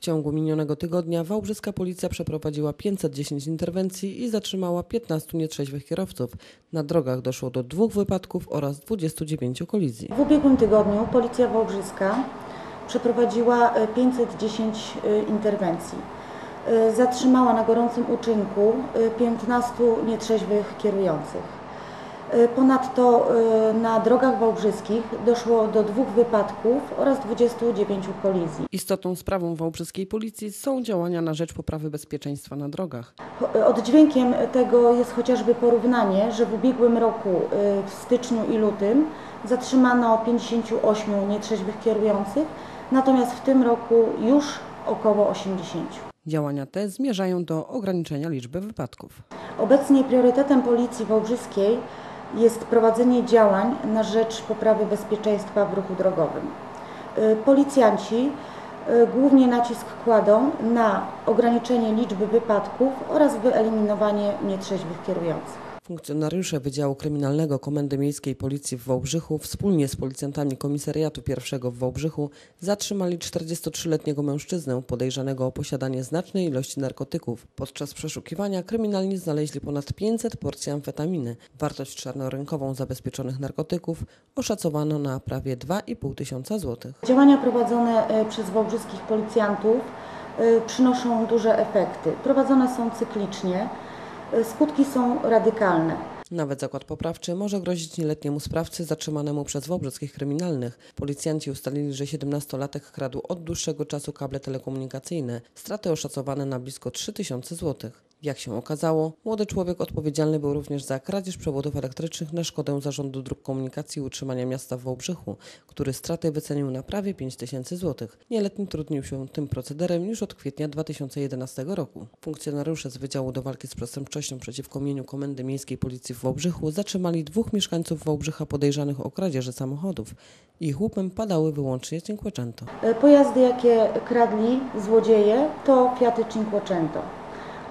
ciągu minionego tygodnia wałbrzyska policja przeprowadziła 510 interwencji i zatrzymała 15 nietrzeźwych kierowców. Na drogach doszło do dwóch wypadków oraz 29 kolizji. W ubiegłym tygodniu Policja Wałbrzyska przeprowadziła e, 510 e, interwencji. E, Zatrzymała na gorącym uczynku e, 15 nietrzeźwych kierujących. E, Ponadto e, na drogach wałbrzyskich doszło do dwóch wypadków oraz 29 kolizji. Istotną sprawą wałbrzyskiej policji są działania na rzecz poprawy bezpieczeństwa na drogach. Po- Oddźwiękiem tego jest chociażby porównanie, że w ubiegłym roku w styczniu i lutym zatrzymano 58 nietrzeźwych kierujących, natomiast w tym roku już około 80. Działania te zmierzają do ograniczenia liczby wypadków. Obecnie priorytetem Policji Wałbrzyskiej jest prowadzenie działań na rzecz poprawy bezpieczeństwa w ruchu drogowym. Y, Policjanci y, głównie nacisk kładą na ograniczenie liczby wypadków oraz wyeliminowanie nietrzeźwych kierujących. Funkcjonariusze Wydziału Kryminalnego Komendy Miejskiej Policji w Wałbrzychu wspólnie z policjantami Komisariatu I w Wałbrzychu zatrzymali 43-letniego mężczyznę podejrzanego o posiadanie znacznej ilości narkotyków. Podczas przeszukiwania kryminalni znaleźli ponad 500 porcji amfetaminy. Wartość czarnorynkową zabezpieczonych narkotyków oszacowano na prawie 2,5 tysiąca złotych. Działania prowadzone e, przez wałbrzyskich policjantów e, przynoszą duże efekty. Prowadzone są cyklicznie, skutki są radykalne. Nawet zakład poprawczy może grozić nieletniemu sprawcy zatrzymanemu przez wałbrzyskich kryminalnych. Policjanci ustalili, że 17-latek kradł od dłuższego czasu kable telekomunikacyjne. Straty oszacowane na blisko 3000 zł. Jak się okazało, młody człowiek odpowiedzialny był również za kradzież przewodów elektrycznych na szkodę Zarządu Dróg Komunikacji i Utrzymania Miasta w Wałbrzychu, który straty wycenił na prawie 5000 zł. Nieletni trudnił się tym procederem już od kwietnia 2011 roku. Funkcjonariusze z Wydziału do Walki z Przestępczością przeciwko mieniu Komendy Miejskiej Policji w Wałbrzychu zatrzymali dwóch mieszkańców Wałbrzycha podejrzanych o kradzieży samochodów. Ich łupem padały wyłącznie Cinquecento. E, Pojazdy, jakie kradli złodzieje, to Fiaty Cinquecento.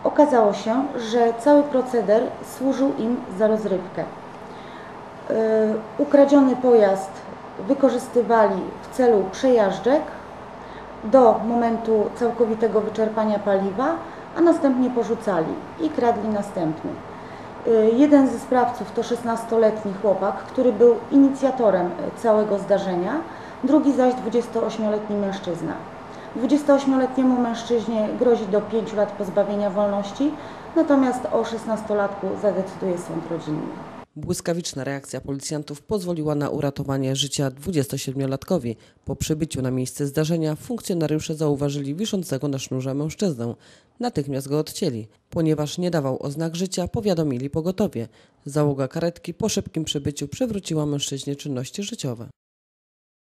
Okazało się, że cały proceder służył im za rozrywkę. E, Ukradziony pojazd wykorzystywali w celu przejażdżek do momentu całkowitego wyczerpania paliwa, a następnie porzucali i kradli następny. Y, Jeden ze sprawców to 16-letni chłopak, który był inicjatorem całego zdarzenia, drugi zaś 28-letni mężczyzna. 28-letniemu mężczyźnie grozi do 5 lat pozbawienia wolności, natomiast o 16-latku zadecyduje sąd rodzinny. Błyskawiczna reakcja policjantów pozwoliła na uratowanie życia 27-latkowi. Po przybyciu na miejsce zdarzenia funkcjonariusze zauważyli wiszącego na sznurze mężczyznę. Natychmiast go odcięli. Ponieważ nie dawał oznak życia, powiadomili pogotowie. Załoga karetki po szybkim przybyciu przywróciła mężczyźnie czynności życiowe.